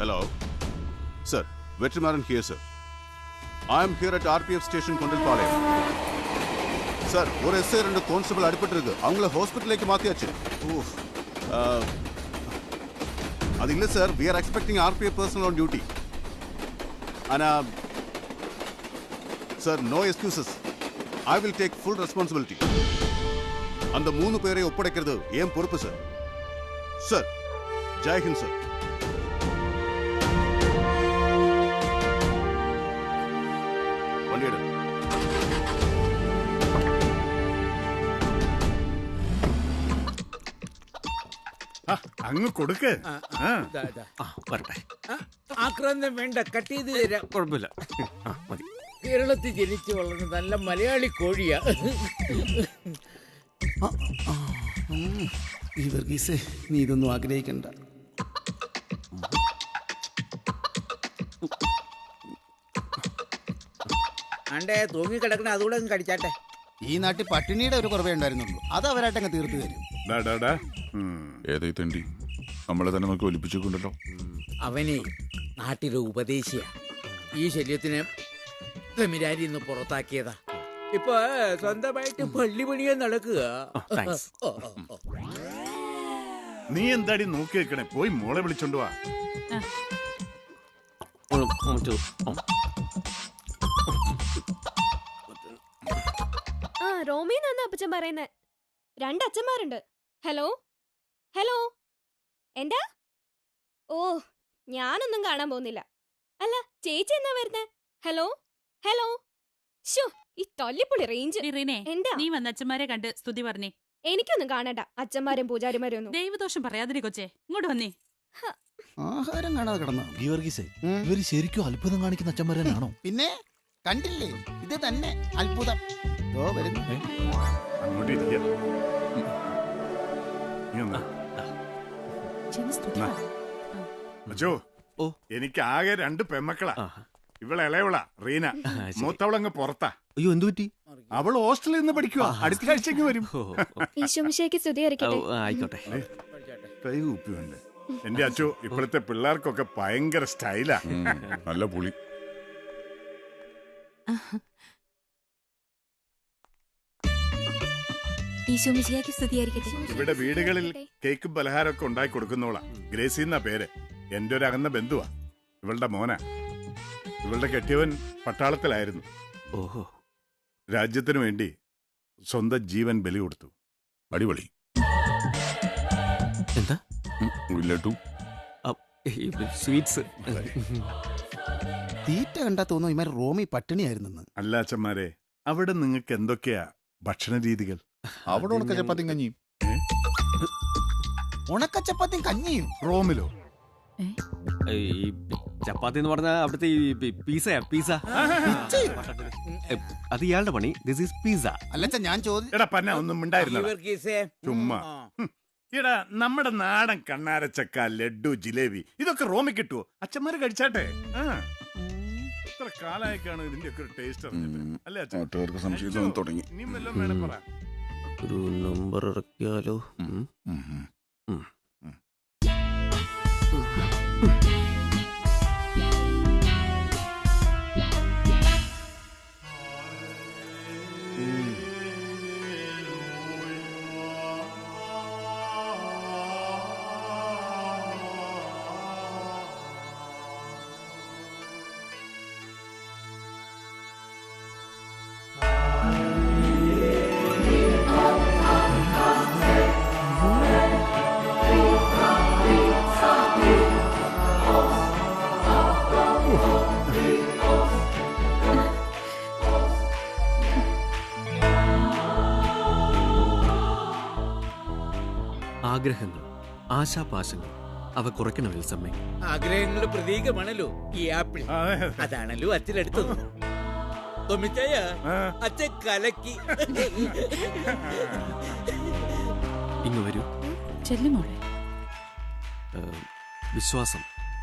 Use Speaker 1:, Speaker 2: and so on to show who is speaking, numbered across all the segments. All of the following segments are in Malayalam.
Speaker 1: Hello. Sir, Vetrimaran here, sir. I am here at RPF station Kondilpalayam. Sir ஒரு எஸ்ஐ ரெண்டு கான்ஸ்டபிள் அடிபட்டிருக்கு அவங்கள ஹாஸ்பிட்டலுக்கு மாத்தியாச்சு ஊஃப். அஹ், அது இல்லை sir we are expecting RPF personnel on duty ஆனால் sir no excuses I will take full responsibility அந்த மூணு பேரை ஒப்படைக்கிறது ஏன் பொறுப்பு சார் சார் ஜெய்ஹிந்த் சார்
Speaker 2: കൊടുക്ക്. ആ.
Speaker 3: ദാ, ദാ.
Speaker 4: ആ വരട്ടെ.
Speaker 3: ആ, ആക്രാന്തം വേണ്ട കട്ട് ചെയ്ത് തരാം
Speaker 4: കുഴപ്പമില്ല. ആ മതി.
Speaker 3: കേരളത്തിൽ ജനിച്ചു വളർന്ന നല്ല മലയാളി കോഴിയാ.
Speaker 5: ഈ വർഗീസേ നീ ഇതൊന്നും ആഗ്രഹിക്കണ്ട.
Speaker 3: ആണ്ടേ തൂങ്ങി കിടക്കണ അതുകൂടെ അങ്ങ് കടിച്ചാട്ടെ.
Speaker 5: ഈ നാട്ടിൽ പട്ടിണിയുടെ ഒരു കുറവേ ഉണ്ടായിരുന്നുള്ളൂ. അത് അവരായിട്ടങ്ങ് തീർത്തു തരും.
Speaker 2: ഡാ, ഡാ, ഡാ. ഉം.
Speaker 1: ഏതായി തണ്ടി? നമ്മളെ തന്നെ നോക്കി ഒലിപ്പിച്ചിട്ടുണ്ടല്ലോ.
Speaker 3: അവനെ നാട്ടിലെ ഉപദേശിയ. ഈ ശല്യത്തിനെ തമിരാരി ഇന്ന് പുറത്താക്കിയതാ. ഇപ്പൊ സ്വന്തമായിട്ട് പള്ളി പണിയാൻ നടക്കുക.
Speaker 2: നീ എന്താടി നോക്കി വെക്കണേ പോയി മോളെ വിളിച്ചോണ്ട് വാ.
Speaker 6: റോമിന്നാ അപ്പച്ചൻ പറയുന്നേ. രണ്ട് അച്ഛന്മാരുണ്ട് ഹലോ? ഹലോ? എന്താ? ഓ ഞാനൊന്നും കാണാൻ പോകുന്നില്ല. അല്ല ചേച്ചി എന്നാ വരുന്നേ? ഹലോ? ഹലോ? ഷോ ഈ തല്ലിപ്പൊളി റേഞ്ച് എന്താ?
Speaker 7: നീ വന്ന അച്ഛന്മാരെ കണ്ട് സ്തുതി പറഞ്ഞേ.
Speaker 6: എനിക്കൊന്നും കാണണ്ട. അച്ഛന്മാരും പൂജാരിമാരും ഒന്നും
Speaker 7: ദൈവദോഷം പറയാതിരി കൊച്ചേ. ഇങ്ങോട്ട് വന്നേ.
Speaker 5: ആഹാരം കാണാതെ കിടന്ന?
Speaker 8: ഗീവർഗീസേ ഇവർ ശരിക്കും അത്ഭുതം കാണിക്കുന്ന അച്ഛന്മാരനാണോ
Speaker 5: പിന്നെ കണ്ടില്ലേ? ഇത് തന്നെ അത്ഭുതം. ഓ വരുന്നു.
Speaker 2: അങ്ങോട്ട്
Speaker 4: ഓ.
Speaker 2: എനിക്ക് ആകെ രണ്ട് പെമ്മക്കളാ. ഇവളെ ഇളയവളാ റീന. മൂത്തവളങ്ങ് പുറത്താ.
Speaker 4: അയ്യോ എന്തു പറ്റി?
Speaker 2: അവൾ ഹോസ്റ്റലിൽ നിന്ന് പഠിക്കുക അടുത്ത ആഴ്ചക്ക് വരും.
Speaker 4: ആയിക്കോട്ടെ.
Speaker 2: കൈ കൂപ്പിയുണ്ട് എന്റെ അച്ചോ ഇപ്പോഴത്തെ പിള്ളേർക്കൊക്കെ ഭയങ്കര സ്റ്റൈലാ.
Speaker 1: നല്ല പുളി.
Speaker 6: സ്തുതിയായിരിക്കട്ടെ.
Speaker 2: ഇവിടെ വീടുകളിൽ കേക്കും പലഹാരമൊക്കെ ഉണ്ടാക്കി കൊടുക്കുന്നോളാ ഗ്രേസി എന്നാ പേര്. എന്റെ ഒരു അകന്ന ബന്ധുവാ. ഇവളുടെ മോന. ഇവളുടെ കെട്ടിയവൻ പട്ടാളത്തിലായിരുന്നു.
Speaker 4: ഓഹോ.
Speaker 2: രാജ്യത്തിനു വേണ്ടി സ്വന്തം ജീവൻ ബലി കൊടുത്തു.
Speaker 1: അടിപൊളി.
Speaker 4: എന്താ?
Speaker 1: ലഡു.
Speaker 4: സ്വീറ്റ്സ്.
Speaker 5: തീറ്റ കണ്ടാ തോന്നുന്നു റോമി പട്ടിണിയായിരുന്നെന്ന്.
Speaker 2: അല്ല അച്ഛന്മാരെ അവിടെ നിങ്ങൾക്ക് എന്തൊക്കെയാ ഭക്ഷണ രീതികൾ
Speaker 1: അവിടെ ഉണക്ക ചപ്പാത്തിയും കഞ്ഞിയും?
Speaker 5: ഉണക്ക ചപ്പാത്തിയും കഞ്ഞിയും
Speaker 2: റോമിലോ?
Speaker 4: ഈ ചപ്പാത്തി എന്ന് പറഞ്ഞാൽ അവിടുത്തെ ഈ പീസയാ പീസ. അത് ഇയാളുടെ പണി. ദിസ് ഈസ് പീസ
Speaker 5: അല്ല ഞാൻ ചോദിച്ചു
Speaker 2: എടാ പന്ന ഒന്നും ചുമ്മാ. എടാ നമ്മുടെ നാടൻ കണ്ണാരച്ചക്ക ലഡു ജിലേബി ഇതൊക്കെ റോമിൽ കിട്ടുവോ? അച്ഛന്മാര് കഴിച്ചാട്ടെ. ആ. ഇത്ര കാലായിക്കാണ് ഇതിന്റെ ഒക്കെ ടേസ്റ്റ് അറിഞ്ഞിട്ട്. അല്ലേ അച്ഛൻ?
Speaker 1: സംശയം തോന്നി തുടങ്ങി.
Speaker 2: ഇനിയും വല്ലതും വേണം പറ.
Speaker 4: ഒരു നമ്പർ ഇറക്കിയാലോ? ആഗ്രഹങ്ങൾ ആശാപാശങ്ങൾ അവ കുറയ്ക്കണം സമയം
Speaker 3: ആഗ്രഹങ്ങളുടെ പ്രതീകമാണല്ലോ ഈ ആപ്പിൾ. അതാണല്ലോ അച്ഛനെടുത്തത് തൊമ്മിച്ചായ അച്ഛൻ കലക്കി.
Speaker 4: ഇങ്ങ് വരൂ.
Speaker 7: ചെല്ലുമോളെ
Speaker 4: വിശ്വാസം.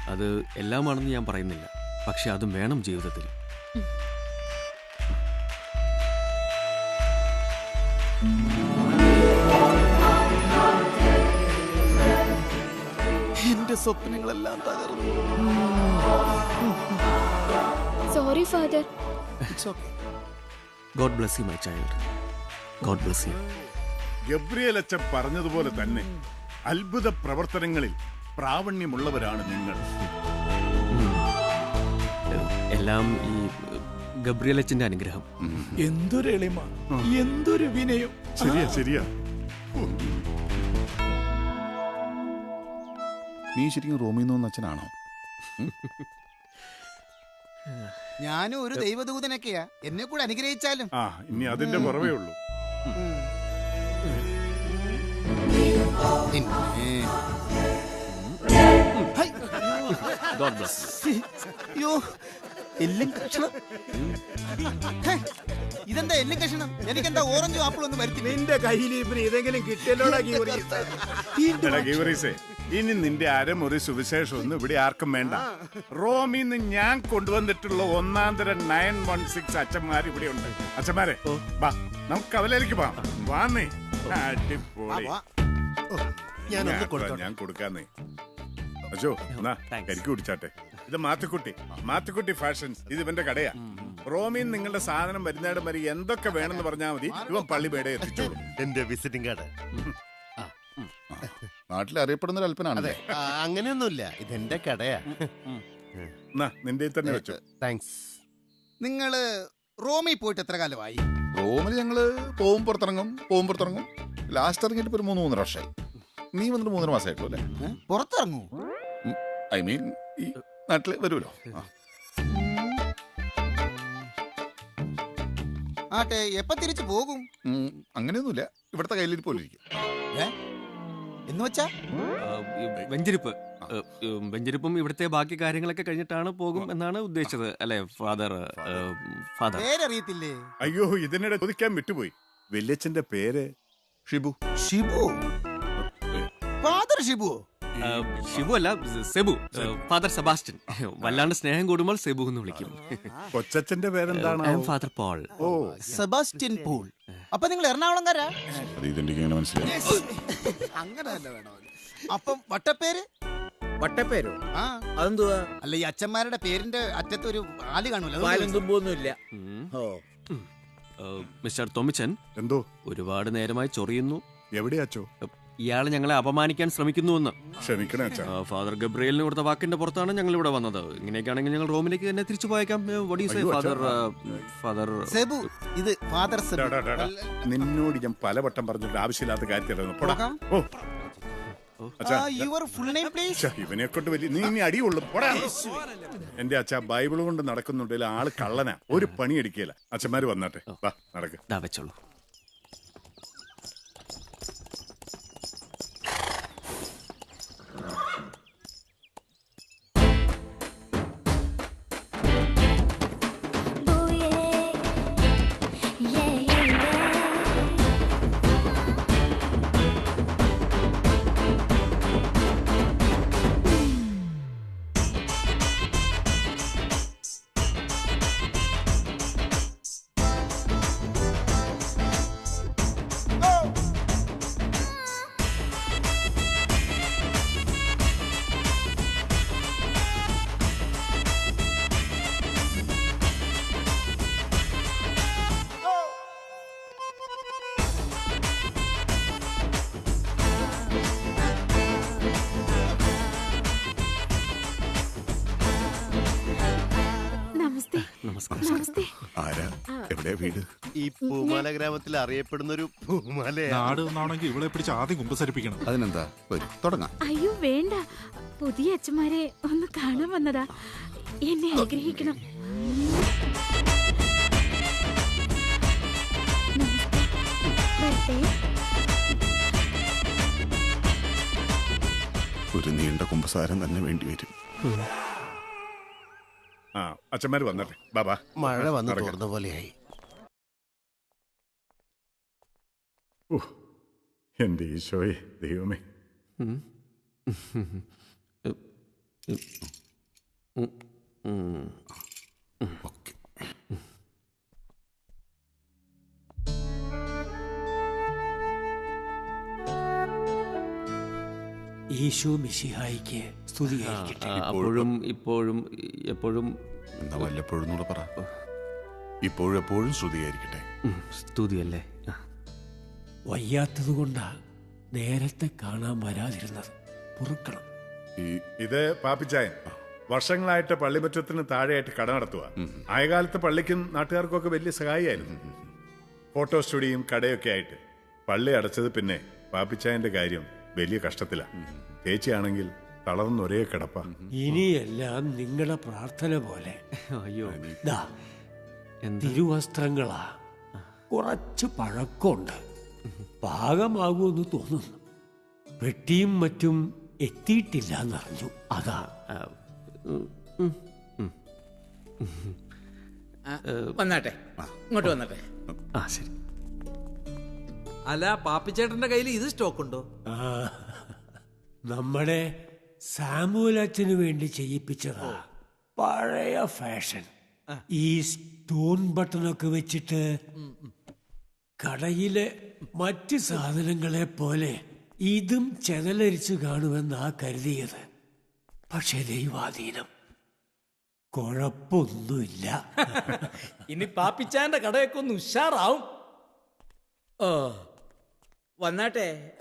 Speaker 4: അത് എല്ലാമാണെന്ന് ഞാൻ പറയുന്നില്ല. പക്ഷെ അതും വേണം ജീവിതത്തിൽ.
Speaker 8: സ്വപ്നങ്ങളെല്ലാം തകർന്നു.
Speaker 6: Sorry father
Speaker 8: it's okay
Speaker 4: God bless you my child God bless you
Speaker 2: Gabriel അച്ഛൻ പറഞ്ഞതുപോലെ തന്നെ അത്ഭുത പ്രവർത്തനങ്ങളിൽ പ്രാവണ്യമുള്ളവരാണ് നിങ്ങൾ
Speaker 4: എല്ലാം ഈ ഗബ്രിയൽ അച്ഛന്റെ അനുഗ്രഹം.
Speaker 8: എന്തൊരു എളിമ എന്തൊരു വിനയം.
Speaker 2: ശരിയാ ശരിയാ.
Speaker 1: നീ ശരിക്കും റോമിൽ നിന്ന് അച്ഛനാണോ?
Speaker 5: ഞാനും ഒരു ദൈവദൂതനൊക്കെയാ. എന്നെ കൂടെ അനുഗ്രഹിച്ചാലും.
Speaker 2: ആ ഇനി അതിന്റെ കുറവേ ഉള്ളൂ.
Speaker 5: അയ്യോ എല്ലും കഷണം. ഇതെന്താ എല്ലും കഷണം? എനിക്കെന്താ ഓറഞ്ചും ആപ്പിളും ഒന്നും വരുത്തില്ല.
Speaker 3: നിന്റെ കയ്യിൽ ഇവർ ഏതെങ്കിലും കിട്ടിയല്ലോടാ
Speaker 2: ഗീവറീസേ ഇനി നിന്റെ അരമുറി സുവിശേഷമൊന്നും ഇവിടെ ആർക്കും വേണ്ട. റോമിന്ന് ഞാൻ കൊണ്ടുവന്നിട്ടുള്ള ഒന്നാം തരം നയൻ വൺ സിക്സ് അച്ഛന്മാർ ഇവിടെ ഉണ്ട്. അച്ഛന്മാരെ വാ നമുക്ക് കവലയിലേക്ക് പോവാം വാന്നേ. അടിപൊളി. ഞാൻ- കൊടുക്കാന്നേ. അജോ എന്നാ. കരിക്ക് കുടിച്ചാട്ടെ. ഇത് മാത്തുക്കുട്ടി മാത്തുക്കുട്ടി ഫാഷൻസ് ഇത് ഇവന്റെ കടയാ. റോമിൽ നിങ്ങളുടെ സാധനം വരുന്നേടം വരെ എന്തൊക്കെ വേണമെന്ന് പറഞ്ഞാൽ മതി. ഇവൻ പള്ളി പേടെ എത്തിച്ചോളും.
Speaker 9: എന്റെ വിസിറ്റിംഗ് കാർഡ്.
Speaker 1: നാട്ടിൽ അറിയപ്പെടുന്ന ഒരു അല്പനാണല്ലേ
Speaker 9: ആ, അങ്ങനെയൊന്നുമില്ല. ഇതെന്റെ കടയാ.
Speaker 2: എന്നാ നിന്റെ തന്നെ വെച്ചു.
Speaker 9: താങ്ക്സ്.
Speaker 5: നിങ്ങൾ റോമിൽ പോയിട്ട് എത്ര കാലമായി?
Speaker 1: റോമിൽ ഞങ്ങൾ പോവും പുറത്തിറങ്ങും പോവും പുറത്തിറങ്ങും. ലാസ്റ്റ് ഇറങ്ങിയിട്ട് ഇപ്പൊ ഒരു മൂന്ന് മൂന്നര വർഷമായി നീ വന്നിട്ട് മൂന്നര മാസമായിട്ടുള്ളൂ അല്ലേ?
Speaker 5: ഏ? പുറത്തിറങ്ങൂ?
Speaker 1: ഐ മീൻ ഈ നാട്ടിൽ വരുമല്ലോ. ആ.
Speaker 5: ആട്ടെ എപ്പ തിരിച്ചു പോകും?
Speaker 1: ഉം, അങ്ങനെയൊന്നുമില്ല. ഇവിടുത്തെ കയ്യിലിരിപ്പോലെ ഇരിക്കും.
Speaker 5: എന്ന് വെച്ചാ?
Speaker 4: വെഞ്ചരിപ്പ്. വെഞ്ചരിപ്പും ഇവിടുത്തെ ബാക്കി കാര്യങ്ങളൊക്കെ കഴിഞ്ഞിട്ടാണ് പോകും എന്നാണ് ഉദ്ദേശിച്ചത്. അല്ലെ ഫാദർ? ഫാദർ.
Speaker 5: പേരറിയത്തില്ലേ?
Speaker 2: അയ്യോ ഇതിനിടെ ചോദിക്കാൻ വിട്ടുപോയി. വല്യച്ഛന്റെ പേര്
Speaker 1: ഷിബു.
Speaker 5: ഷിബു? ഫാദർ ഷിബു
Speaker 4: ഷിബു അല്ല സെബു. Father Sebastian. വല്ലാണ്ട് സ്നേഹം കൂടുമ്പോൾ സെബു എന്ന് വിളിക്കും.
Speaker 2: കൊച്ചച്ഛന്റെ പേരെന്താണ്?
Speaker 4: Father Paul.
Speaker 2: ഓ.
Speaker 5: Sebastian Paul. അപ്പൊ നിങ്ങൾ എറണാകുളംകാരാ? അങ്ങനെ തന്നെ വേണോ അപ്പം വട്ടപ്പേര്?
Speaker 3: വട്ടപ്പേരോ?
Speaker 5: ആ.
Speaker 3: അതെന്തുവാ?
Speaker 5: അല്ല ഈ അച്ഛന്മാരുടെ പേരിന്റെ അറ്റത്ത് ഒരു ആൽ കാണൂല?
Speaker 3: പാലും തുമ്പൊന്നുമില്ല. ഓ.
Speaker 4: മിസ്റ്റർ തോമിച്ചൻ
Speaker 2: എന്തോ?
Speaker 4: ഒരുപാട് നേരമായി ചൊറിയുന്നു.
Speaker 2: എവിടെയാച്ചോ
Speaker 4: ഇയാൾ ഞങ്ങളെ അപമാനിക്കാൻ ശ്രമിക്കുന്നുവെന്ന്.
Speaker 2: ക്ഷമിക്കണേ അച്ഛാ.
Speaker 4: ആ, ഫാദർ ഗബ്രിയലിന് കൊടുത്ത വാക്കിന്റെ പുറത്താണ് ഞങ്ങൾ ഇവിടെ വന്നത്. ഇങ്ങനെയൊക്കെയാണെങ്കിൽ ഞങ്ങൾ റോമിലേക്ക് തന്നെ തിരിച്ചു പോയേക്കാം.
Speaker 2: അയ്യോ,
Speaker 4: ഫാദർ. ഫാദർ
Speaker 5: സെബു ഇത് ഫാദർ സെബു.
Speaker 2: നിന്നോട് ഞാൻ പലവട്ടം പറഞ്ഞിട്ട് ആവശ്യമില്ലാത്ത കാര്യത്തിലായിരുന്നു.
Speaker 5: പോകാം?
Speaker 2: ഓ. അച്ഛാ
Speaker 5: യുവർ ഫുൾ നെയിം പ്ലീസ്
Speaker 2: ഛെ, ഇവനെ കൊണ്ട് വലിയ നീ ഇനി അടിയുള്ളു. പോടാ. എന്റെ അച്ഛാ ബൈബിൾ കൊണ്ട് നടക്കുന്നുണ്ടെങ്കിൽ ആൾ കള്ളനാ. ഒരു പണി എടുക്കില്ല അച്ഛന്മാര് വന്നാട്ടെ. വാ നടക്ക്.
Speaker 4: ദാ വെച്ചോളൂ.
Speaker 1: വീട്
Speaker 9: ഈ പൂമാല ഗ്രാമത്തിൽ അറിയപ്പെടുന്ന ഒരു പൂമാല
Speaker 8: നാട് എന്നാണെങ്കിൽ ഇവളെ പിടിച്ച് ആദ്യം കുമ്പസരിപ്പിക്കണം.
Speaker 1: അതിനെന്താ? വരും തുടങ്ങാം.
Speaker 7: അയ്യോ വേണ്ട. പുതിയ അച്ഛന്മാരെ ഒന്ന് കാണാൻ വന്നതാ. എന്നെ അനുഗ്രഹിക്കണം.
Speaker 1: ഒരു നീണ്ട കുമ്പസാരം തന്നെ വേണ്ടി വരും.
Speaker 2: ആ അച്ഛന്മാര് വന്നാട്ടെ ബാബാ
Speaker 9: മഴ വന്ന്
Speaker 2: തുറന്ന
Speaker 9: തോർന്ന പോലെയായി
Speaker 2: എന്റെ ഈശോയെ ദൈവമേ.
Speaker 3: ഈശോ മിശിഹായിക്ക്
Speaker 10: സ്തുതിയായിരിക്കട്ടെ.
Speaker 4: അപ്പോഴും ഇപ്പോഴും എപ്പോഴും
Speaker 1: എന്നാ വല്ലപ്പോഴും കൂടെ പറ. ഇപ്പോഴും എപ്പോഴും ശ്രുതിയായിരിക്കട്ടെ
Speaker 4: ഉം, സ്തുതിയല്ലേ? ആ.
Speaker 10: വയ്യാത്തത് കൊണ്ടാ നേരത്തെ കാണാൻ വരാതിരുന്നത്. പൊറുക്കണം.
Speaker 1: ഈ
Speaker 2: ഇത് പാപ്പിച്ചായൻ. വർഷങ്ങളായിട്ട് പള്ളിമുറ്റത്തിന് താഴെയായിട്ട് കട നടത്തുക ആയകാലത്ത് പള്ളിക്കും നാട്ടുകാർക്കും ഒക്കെ വലിയ സഹായിയായിരുന്നു. ഫോട്ടോ സ്റ്റുഡിയോയും കടയൊക്കെ ആയിട്ട് പള്ളി അടച്ചത് പിന്നെ പാപ്പിച്ചായന്റെ കാര്യം വലിയ കഷ്ടത്തിലാണ് ചേച്ചിയാണെങ്കിൽ തളർന്ന് ഒരേ കിടപ്പ.
Speaker 10: ഇനിയെല്ലാം നിങ്ങളുടെ പ്രാർത്ഥന പോലെ.
Speaker 4: അയ്യോ.
Speaker 10: തിരുവസ്ത്രങ്ങളാ. കുറച്ച് പഴക്കമുണ്ട്. പാകമാകുമെന്ന് തോന്നുന്നു. പെട്ടിയും മറ്റും എത്തിയിട്ടില്ല എന്നറിഞ്ഞു അതാ.
Speaker 3: വന്നാട്ടെ. ഇങ്ങോട്ട് വന്നാട്ടെ.
Speaker 4: ആ ശരി.
Speaker 3: അല്ല പാപ്പിച്ചേട്ടന്റെ കയ്യിൽ ഇത് സ്റ്റോക്ക് ഉണ്ടോ
Speaker 10: ആ, നമ്മുടെ സാമുലച്ചന് വേണ്ടി ചെയ്യിപ്പിച്ചതാ. പഴയ ഫാഷൻ. ഈ സ്റ്റോൺ ബട്ടണൊക്കെ വെച്ചിട്ട് കടയിലെ മറ്റ് സാധനങ്ങളെ പോലെ ഇതും ചെതലരിച്ചു കാണുമെന്നാ കരുതിയത്. പക്ഷെ ദൈവാധീനം. കുഴപ്പമൊന്നുമില്ല.
Speaker 3: ഇനി പാപ്പിച്ചാന്റെ കടയൊക്കെ ഒന്ന് ഉഷാറാവും. ഓ വന്നാട്ടെ.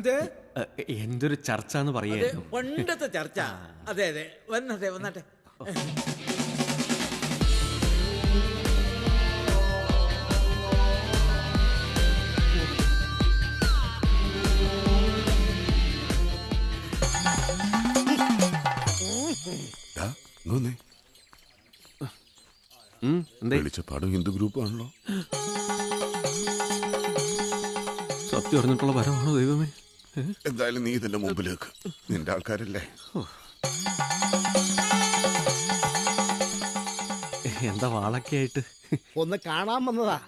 Speaker 3: എന്ത്?
Speaker 4: എന്തൊരു ചർച്ച എന്ന്
Speaker 3: അതെ
Speaker 4: പറയായിരുന്നു.
Speaker 3: പണ്ടത്തെ ചർച്ച. അതെ അതെ. വന്നതെ വന്നാട്ടെ.
Speaker 1: ഡാ,
Speaker 4: ഹിന്ദു
Speaker 1: വെളിച്ചപ്പാടും ഗ്രൂപ്പാണല്ലോ.
Speaker 4: സത്യം അറിഞ്ഞിട്ടുള്ള വരവാണോ ദൈവമേ?
Speaker 1: എന്തായാലും നീ ഇതിന്റെ മുമ്പിലേക്ക് നിന്റെ ആൾക്കാരല്ലേ?
Speaker 4: എന്താ വാളൊക്കെ ആയിട്ട്?
Speaker 11: ഒന്ന് കാണാൻ വന്നതാ.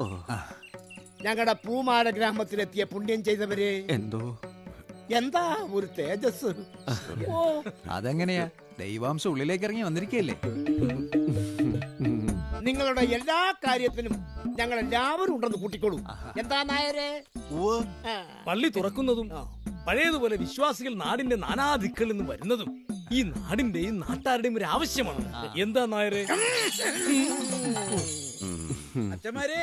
Speaker 11: ഞങ്ങളുടെ പൂമാല ഗ്രാമത്തിലെത്തിയ പുണ്യം ചെയ്തവര്.
Speaker 4: എന്തോ?
Speaker 11: എന്താ ഒരു തേജസ്? ഓ.
Speaker 5: അതെങ്ങനെയാ? ദൈവാംശം ഉള്ളിലേക്ക് ഇറങ്ങി വന്നിരിക്കല്ലേ
Speaker 11: നിങ്ങളുടെ എല്ലാ കാര്യത്തിനും ഞങ്ങൾ എല്ലാവരും ഉണ്ടെന്ന് കൂട്ടിക്കോളൂ. എന്താ നായരെ.
Speaker 12: പള്ളി തുറക്കുന്നതും പഴയതുപോലെ വിശ്വാസികൾ നാടിന്റെ നാനാദിക്കളിൽ നിന്ന് വരുന്നതും ഈ നാടിന്റെയും നാട്ടാരുടെയും ഒരു ആവശ്യമാണ്. എന്താ നായരെ?
Speaker 3: അച്ഛന്മാരെ.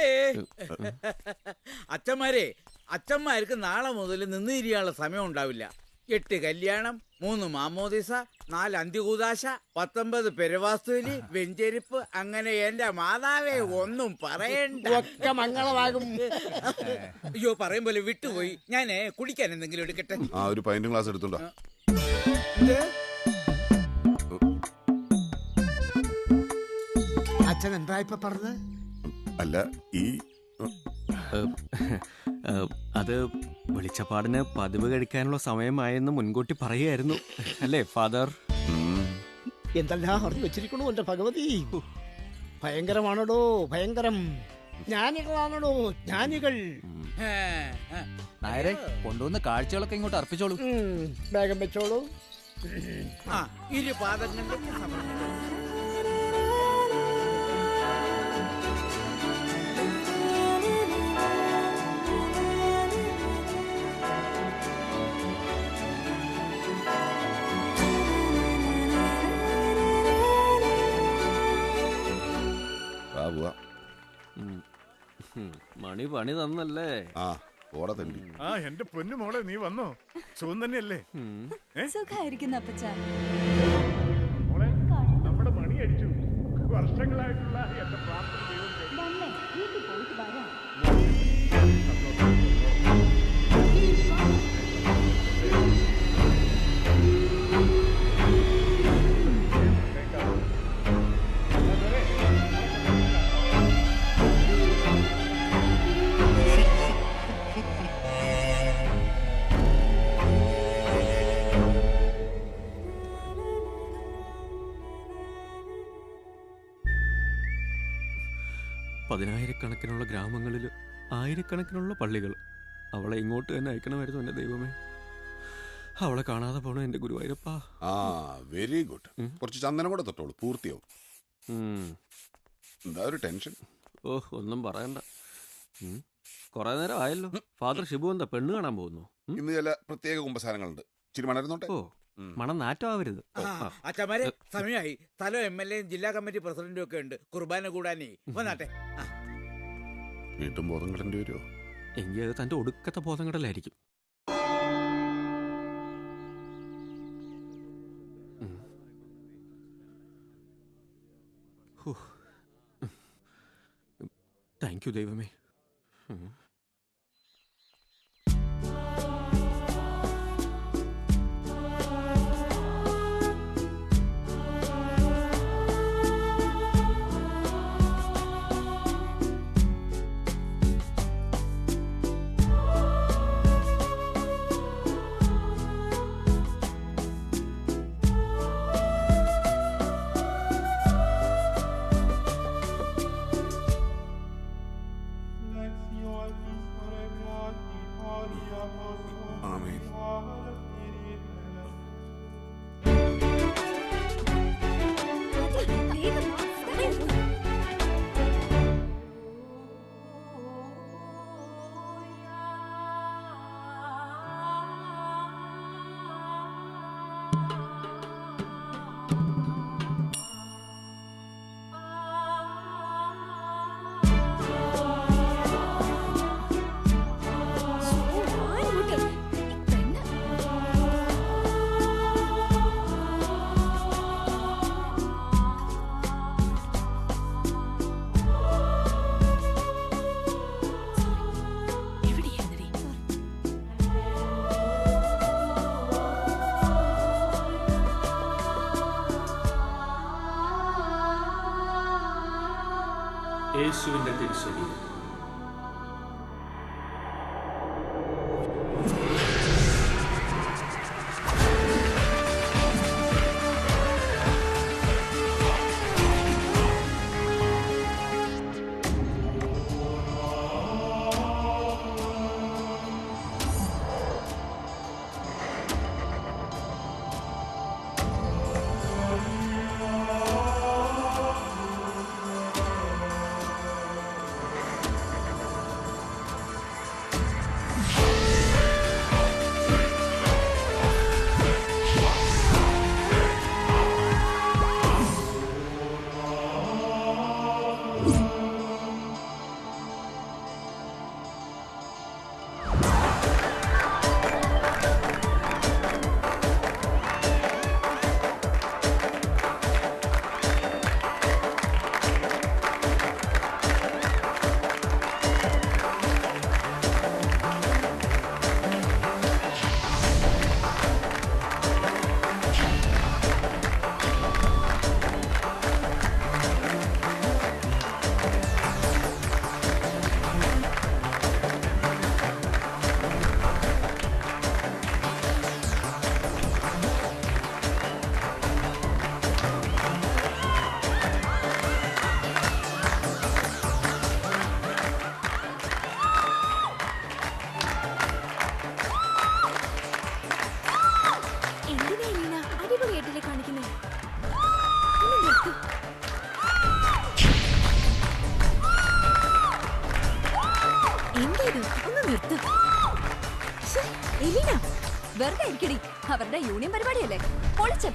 Speaker 3: അച്ഛന്മാരെ അച്ഛന്മാർക്ക് നാളെ മുതൽ നിന്നിരിക്കാനുള്ള സമയം ഉണ്ടാവില്ല. എട്ട് കല്യാണം മൂന്ന് മാമോദിസ നാല് അന്തികൂദാശ പത്തൊമ്പത് പെരവാസ്തുലി വെഞ്ചെരിപ്പ് അങ്ങനെ എന്റെ മാതാവേ ഒന്നും പറയണ്ട.
Speaker 11: ഒക്കെ മംഗളമാകും
Speaker 3: അയ്യോ പറയും പോലെ വിട്ടുപോയി. ഞാനേ കുടിക്കാൻ എന്തെങ്കിലും എടുക്കട്ടെ?
Speaker 1: ആ ഒരു പൈന്റ് ഗ്ലാസ് എടുത്തുണ്ടോ
Speaker 11: അച്ഛൻ എന്താ ഇപ്പൊ പറഞ്ഞത്?
Speaker 1: അല്ല ഈ
Speaker 4: അത് വെളിച്ചപ്പാടിന് പതിവ് കഴിക്കാനുള്ള സമയമായെന്ന് മുൻകൂട്ടി പറയുകയായിരുന്നു. അല്ലേ ഫാദർ?
Speaker 11: എന്തെല്ലാം അറിഞ്ഞു വെച്ചിരിക്കണു എന്റെ ഭഗവതി? ഭയങ്കരമാണോ ഭയങ്കരം. ജ്ഞാനികളാണോ ജ്ഞാനികൾ.
Speaker 5: നായരെ കൊണ്ടുവന്ന കാഴ്ചകളൊക്കെ ഇങ്ങോട്ട് അർപ്പിച്ചോളൂ.
Speaker 11: വേഗം വെച്ചോളൂ.
Speaker 3: ആ ഇരു പാദങ്ങളിലേക്ക് സമർപ്പിക്കുന്നു
Speaker 4: മണി പണി തന്നല്ലേ?
Speaker 1: ആ ഓട തണ്ടി.
Speaker 2: ആ എന്റെ പൊന്നു മോളെ നീ വന്നോ? സുഖം തന്നെയല്ലേ.
Speaker 7: സുഖായിരിക്കുന്നു അപ്പച്ച.
Speaker 2: മോളെ നമ്മുടെ മണി അടിച്ചു വർഷങ്ങളായിട്ടുള്ള എന്റെ
Speaker 4: പതിനായിരക്കണക്കിനുള്ള ഗ്രാമങ്ങളിൽ ആയിരക്കണക്കിനുള്ള പള്ളികൾ. അവളെ ഇങ്ങോട്ട് തന്നെ അയക്കണമായിരുന്നു എന്റെ ദൈവമേ. അവളെ കാണാതെ പോണോ എന്റെ ഗുരുവായൂരപ്പ.
Speaker 1: ആ വെരി ഗുഡ് കുറച്ച് ചന്ദനം കൂടെ തൊട്ടോളൂ പൂർത്തിയാവും. എന്താ ഒരു ടെൻഷൻ
Speaker 4: ഓ ഒന്നും പറയണ്ട. കൊറേ നേരം ആയല്ലോ. ഫാദർ ഷിബു എന്താ പെണ്ണ് കാണാൻ പോകുന്നു?
Speaker 1: ഇന്ന് ചില പ്രത്യേക കുമ്പസാരങ്ങളുണ്ട്. ഇച്ചിരി മണരുന്നോട്ടെ?
Speaker 4: ഓ മണം നാറ്റം ആവരുത്
Speaker 3: അച്ഛന്മാരെ സമയമായി. സ്ഥലം എം എൽ എയും ജില്ലാ കമ്മിറ്റി പ്രസിഡന്റും ഒക്കെ ഉണ്ട്. കുർബാന കൂടാനേ. വന്നാട്ടെ. ആ.
Speaker 1: വീണ്ടും ബോധം കിടേണ്ടി വരുമോ
Speaker 4: എങ്കിൽ അത് തന്റെ ഒടുക്കത്തെ ബോധം കടലായിരിക്കും. താങ്ക് യു ദൈവമേ.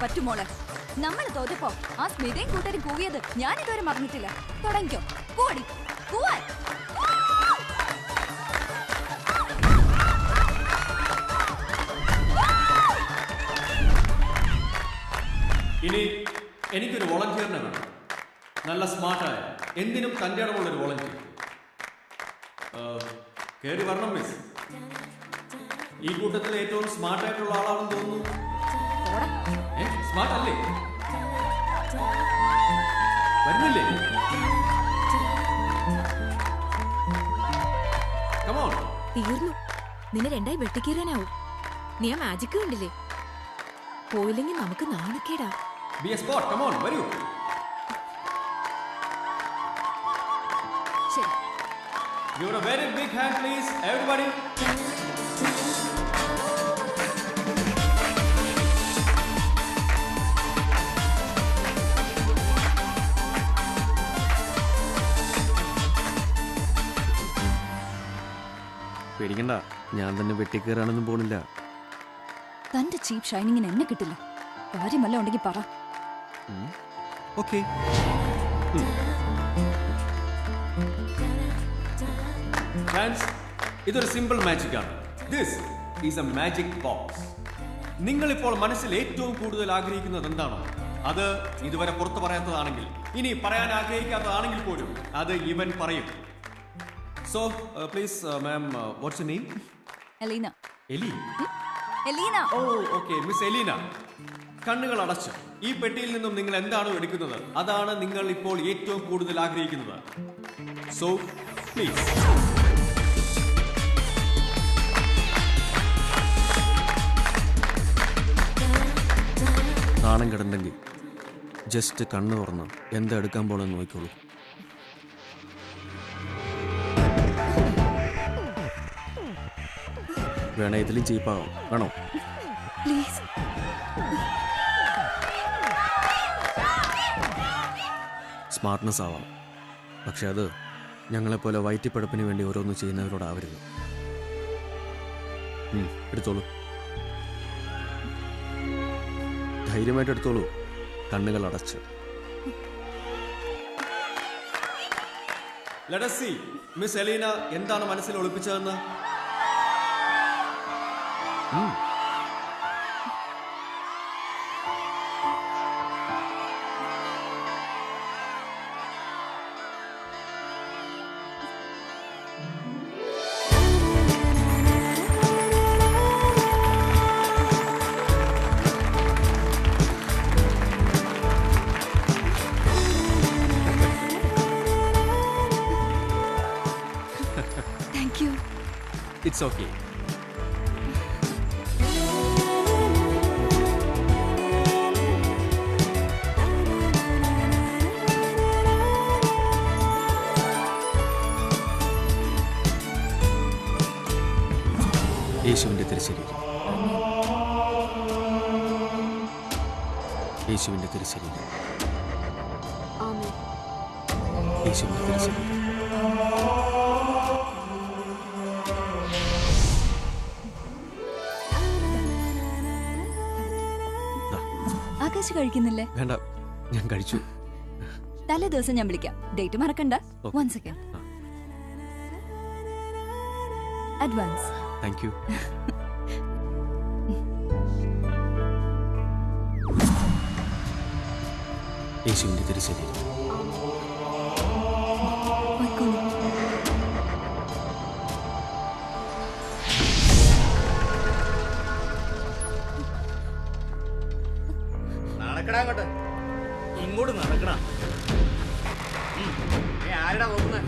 Speaker 13: പറ്റുമോളെ നമ്മൾ തോറ്റപ്പോ ആ സ്മിതയും കൂട്ടരും കൂവിയത് ഞാൻ ഇതുവരെ മറന്നിട്ടില്ല. തുടങ്ങിക്കോ. കൂടി. കൂവാൻ.
Speaker 4: ഇനി എനിക്കൊരു വോളണ്ടിയറിനെ വേണം. നല്ല സ്മാർട്ടായ എന്തിനും തന്റെ അടവുള്ളൊരു ഒരു വോളണ്ടിയർ. കയറി വരണം മിസ് ഈ കൂട്ടത്തിൽ ഏറ്റവും സ്മാർട്ടായിട്ടുള്ള ആളാണെന്ന് തോന്നുന്നു. സ്മാർട്ട് അല്ലേ? വരുന്നില്ലേ?
Speaker 14: തീർന്നു. നിന്നെ രണ്ടായി വെട്ടിക്കീറാനാവും. നീ ആ മാജിക് കണ്ടില്ലേ? പോയില്ലെങ്കിൽ നമുക്ക് നാണക്കേടാ.
Speaker 4: Be a sport come on വരൂ.
Speaker 13: ശരി.
Speaker 4: Give a very big hand, please, everybody. പേടിക്കണ്ട. ഞാൻ തന്നെ വെട്ടിക്കേറാനൊന്നും പോണില്ല.
Speaker 13: തന്റെ ചീപ്പ് ഷൈനിങ്ങിന് എന്നെ കിട്ടില്ല. കാര്യമല്ല ഉണ്ടെങ്കിൽ പറ.
Speaker 4: ഓക്കെ. ഇതൊരു സിമ്പിൾ മാജിക് ആണ്. This is a magic box നിങ്ങൾ ഇപ്പോൾ മനസ്സിൽ ഏറ്റവും കൂടുതൽ ആഗ്രഹിക്കുന്നത് എന്താണോ? അത് ഇതുവരെ പുറത്തു പറയാത്തതാണെങ്കിൽ ഇനി പറയാൻ ആഗ്രഹിക്കാത്തതാണെങ്കിൽ പോലും അത് ഇവൻ പറയും. So please ma'am what's name
Speaker 13: Eleena
Speaker 4: എലി
Speaker 13: Elina
Speaker 4: oh okay miss Elina കണ്ണുകൾ അടച്ചു. ഈ പെട്ടിയിൽ നിന്നും നിങ്ങൾ എന്താണോ എടുക്കുന്നത്? അതാണ് നിങ്ങൾ ഇപ്പോൾ ഏറ്റവും കൂടുതൽ ആഗ്രഹിക്കുന്നത്. സോ പ്ലീസ് നാണം കിടന്നെങ്കിൽ ജസ്റ്റ് കണ്ണു തുറന്ന് എന്താ എടുക്കാൻ പോണെന്ന് നോക്കിക്കോളൂ. വേണേ ഇതിലും ചീപ്പാവും വേണോ?
Speaker 13: പ്ലീസ്
Speaker 4: സ്മാർട്ട്നെസ് ആവാം. പക്ഷെ അത് ഞങ്ങളെപ്പോലെ വയറ്റിപ്പടപ്പിന് വേണ്ടി ഓരോന്ന് ചെയ്യുന്നവരോടാവരുത്. എടുത്തോളൂ. ധൈര്യമായിട്ട് എടുത്തോളൂ. കണ്ണുകൾ അടച്ച്. ലഡസി മിസ് എലീന എന്താണ് മനസ്സിൽ ഒളിപ്പിച്ചതെന്ന്? ഉം. യേശുവിന്റെ തിരുശരീരം. യേശുവിന്റെ തിരുശരീരം. യേശുവിന്റെ തിരുശരീരം.
Speaker 13: ആകാശ് കഴിക്കുന്നില്ലേ?
Speaker 4: വേണ്ട ഞാൻ കഴിച്ചു.
Speaker 13: തലേ ദിവസം ഞാൻ വിളിക്കാം. ഡേറ്റ് മറക്കണ്ട. One second advance
Speaker 4: thank you. യേശുവിന്റെ തിരിച്ചടി
Speaker 11: നടക്കടാ അങ്ങോട്ട്. ഇങ്ങോട്ട് നടക്കടാ. ഉം. നീ ആരടാ നോക്കുന്നേ?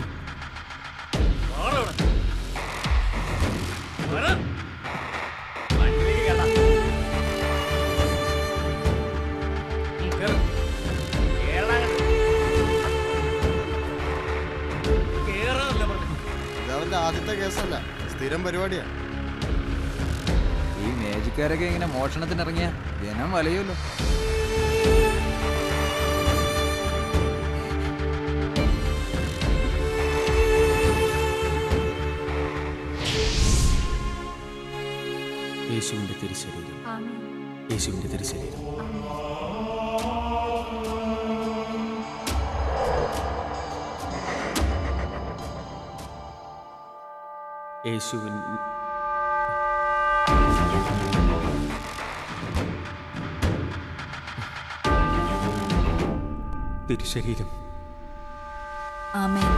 Speaker 5: ആദ്യത്തെ കേസല്ല. സ്ഥിരം പരിപാടിയാ.
Speaker 15: ഈ മേജിക്കാരൊക്കെ ഇങ്ങനെ മോഷണത്തിനിറങ്ങിയ ജനം വലയുമല്ലോ.
Speaker 4: യേശുവിന്റെ തിരുശരീരം. യേശുവിന്റെ തിരുശരീരം. യേശുവിൻ തിരുശരീരം.
Speaker 13: ആമേൻ.